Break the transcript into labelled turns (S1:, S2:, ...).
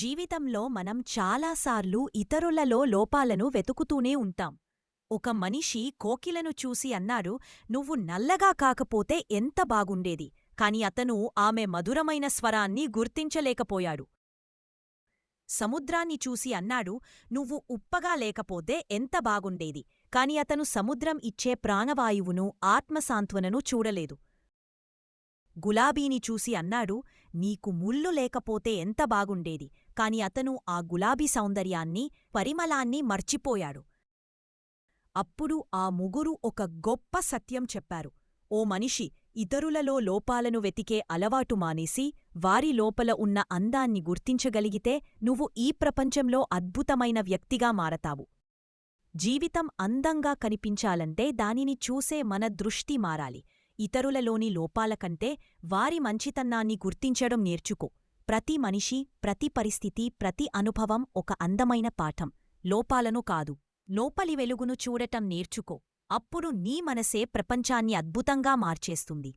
S1: జీవితంలో మనం చాలాసార్లు ఇతరులలో లోపాలను వెతుకుతూనే ఉంటాం. ఒక మనిషి కోకిలను చూసి అన్నాడు నువ్వు నల్లగా కాకపోతే ఎంత బాగుండేది. కాని అతను ఆమె మధురమైన స్వరాన్ని గుర్తించలేకపోయాడు. సముద్రాన్ని చూసి అన్నాడు నువ్వు ఉప్పగా లేకపోతే ఎంత బాగుండేది. కాని అతను సముద్రం ఇచ్చే ప్రాణవాయువును ఆత్మసాంత్వనను చూడలేదు. గులాబీని చూసి అన్నాడు నీకు ముళ్ళు లేకపోతే ఎంత బాగుండేది. కాని అతను ఆ గులాబీ సౌందర్యాన్ని పరిమళాన్ని మర్చిపోయాడు. అప్పుడు ఆ ముగురు ఒక గొప్ప సత్యం చెప్పారు. ఓ మనిషి ఇతరులలో లోపాలను వెతికే అలవాటు మానేసి వారి లోపల ఉన్న అందాన్ని గుర్తించగలిగితే నువ్వు ఈ ప్రపంచంలో అద్భుతమైన వ్యక్తిగా మారతావు. జీవితం అందంగా కనిపించాలంటే దానిని చూసే మన దృష్టి మారాలి. ఇతరులలోని లోపాల కంటే వారి మంచితనాన్ని గుర్తించడం నేర్చుకో. ప్రతి మనిషి ప్రతి పరిస్థితి ప్రతి అనుభవం ఒక అందమైన పాఠం. లోపాలను కాదు. లోపలి వెలుగును చూడటం నేర్చుకో. అప్పుడు నీ మనసే ప్రపంచాన్ని అద్భుతంగా మార్చేస్తుంది.